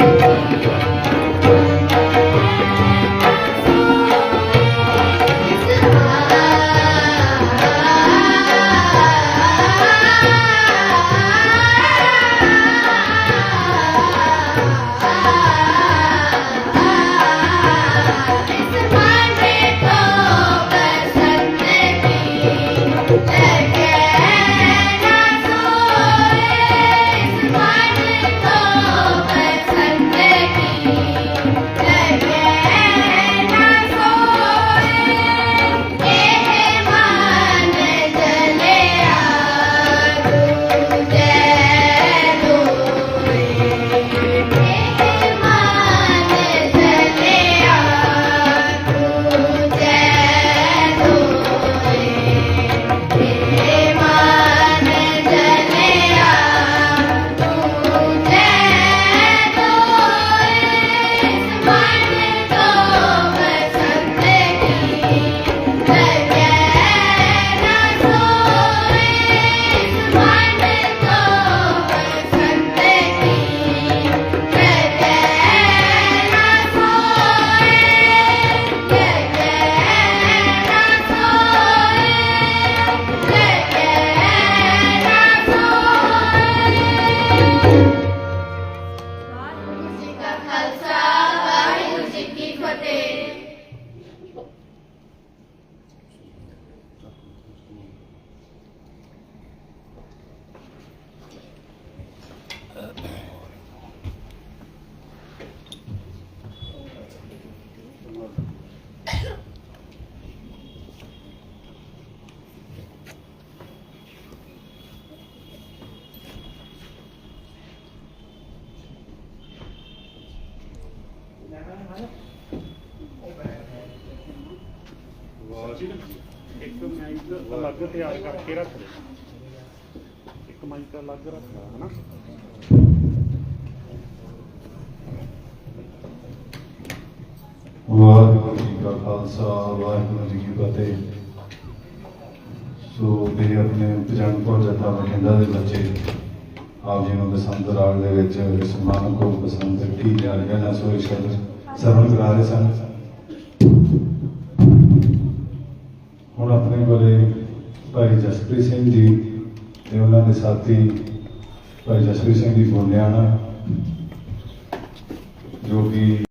Música ਇੱਕ ਮਾਈਕ ਅਲੱਗ ਤਿਆਰ ਕਰਕੇ ਰੱਖ ਦੇ ਇੱਕ ਮਾਈਕ ਅਲੱਗ ਰੱਖ ਲਾ ਹਨਾ ਵਾਹਿਗੁਰੂ ਜੀ ਕਾ ਖਾਲਸਾ, ਵਾਹਿਗੁਰੂ ਜੀ ਕੀ ਫਤਿਹ। ਸੋ ਮੇਰੇ ਆਪਣੇ ਪਜਾਨਪੁਰ ਜੱਟਾ ਬਠਿੰਡਾ ਦੇ ਬੱਚੇ ਆਪ ਜੀ ਨੂੰ ਬਸੰਤ ਰਾਗ ਦੇ ਵਿੱਚ ਇਸ ਮਨ ਕੋ ਬਸੰਤ ਕੀ ਜਾ ਰਿਹਾ ਨਾ ਸੋ ਇਸ ਸ਼ਬਦ ਸਰਵਣ ਕਰਾ ਰਹੇ ਸਨ। ਹੁਣ ਆਪਣੇ ਕੋਲੇ ਭਾਈ ਜਸਪ੍ਰੀਤ ਸਿੰਘ ਜੀ ਤੇ ਉਹਨਾਂ ਦੇ ਸਾਥੀ ਭਾਈ ਜਸਪ੍ਰੀਤ ਸਿੰਘ ਜੀ ਬੋਲਿਆਣਾ ਜੋ ਕਿ